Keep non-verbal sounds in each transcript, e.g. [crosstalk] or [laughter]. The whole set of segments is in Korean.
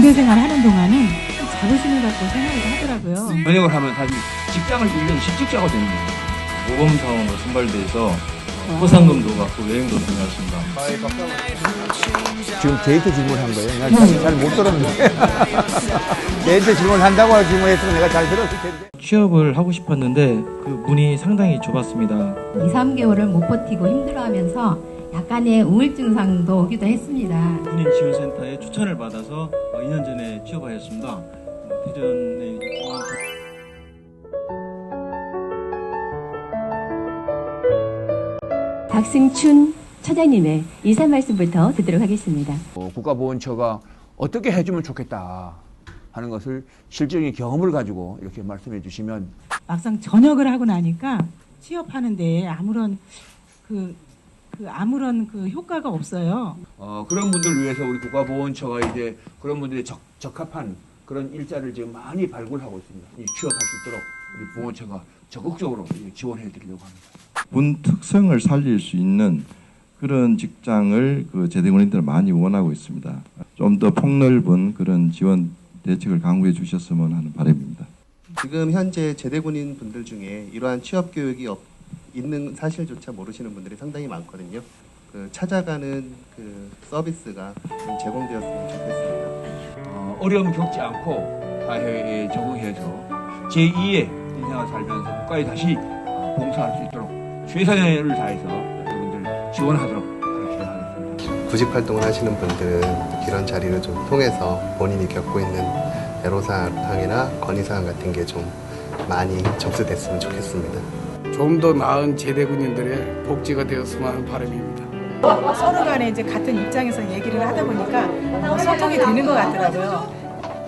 군대 생활 하는 동안은 좀 자부심을 갖고 생활을 하더라고요. 번역을 하면 사실 직장을 잃는 실직자가 되는 거예요. 모범사원으로 선발돼서 포상금도 받고 여행도 다녀왔습니다. 지금 저한테 질문한 거예요. 내가 잘못 들었는데. [laughs] 저한테 질문한다고 질문했으면 내가 잘 들었을 텐데. 취업을 하고 싶었는데 그 문이 상당히 좁았습니다. 2, 3개월을 못 버티고 힘들어하면서 약간의 우울 증 상도 오기도 했습니다. 군인 지원센터에 추천을 받아서 2년 전에 취업하였습니다. 어, 대전에 박승춘 처장님의 인사 말씀부터 듣도록 하겠습니다. 어, 국가보훈처가 어떻게 해주면 좋겠다 하는 것을 실질적인 경험을 가지고 이렇게 말씀해 주시면 막상 전역을 하고 나니까 취업하는 데에 아무런 그, 그 아무런 그 효과가 없어요. 어, 그런 분들을 위해서 우리 국가보훈처가 이제 그런 분들이 적, 적합한 그런 일자를 지금 많이 발굴하고 있습니다. 이 취업할 수 있도록 우리 보훈처가 적극적으로 지원해 드리려고 합니다. 군 특성을 살릴 수 있는 그런 직장을 그 제대군인들 많이 원하고 있습니다. 좀 더 폭넓은 그런 지원 대책을 강구해 주셨으면 하는 바람입니다. 지금 현재 제대군인 분들 중에 이러한 취업 교육이 없, 있는 사실조차 모르시는 분들이 상당히 많거든요. 그 찾아가는 그 서비스가 좀 제공되었으면 좋겠습니다. 어, 어려움 겪지 않고 사회에 적응해서 제2의 인생을 살면서 국가에 다시 어, 봉사할 수 있도록 최선을 다해서 여러분들 지원하도록 그렇게 하겠습니다. 구직 활동을 하시는 분들은 이런 자리를 좀 통해서 본인이 겪고 있는 애로사항이나 건의사항 같은 게 좀 많이 접수됐으면 좋겠습니다. 좀 더 나은 제대 군인들의 복지가 되었으면 하는 바람입니다. 서로 간에 이제 같은 입장에서 얘기를 하다 보니까 어, 소통이 되는 것 같더라고요.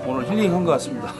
오늘 힐링한 것 같습니다.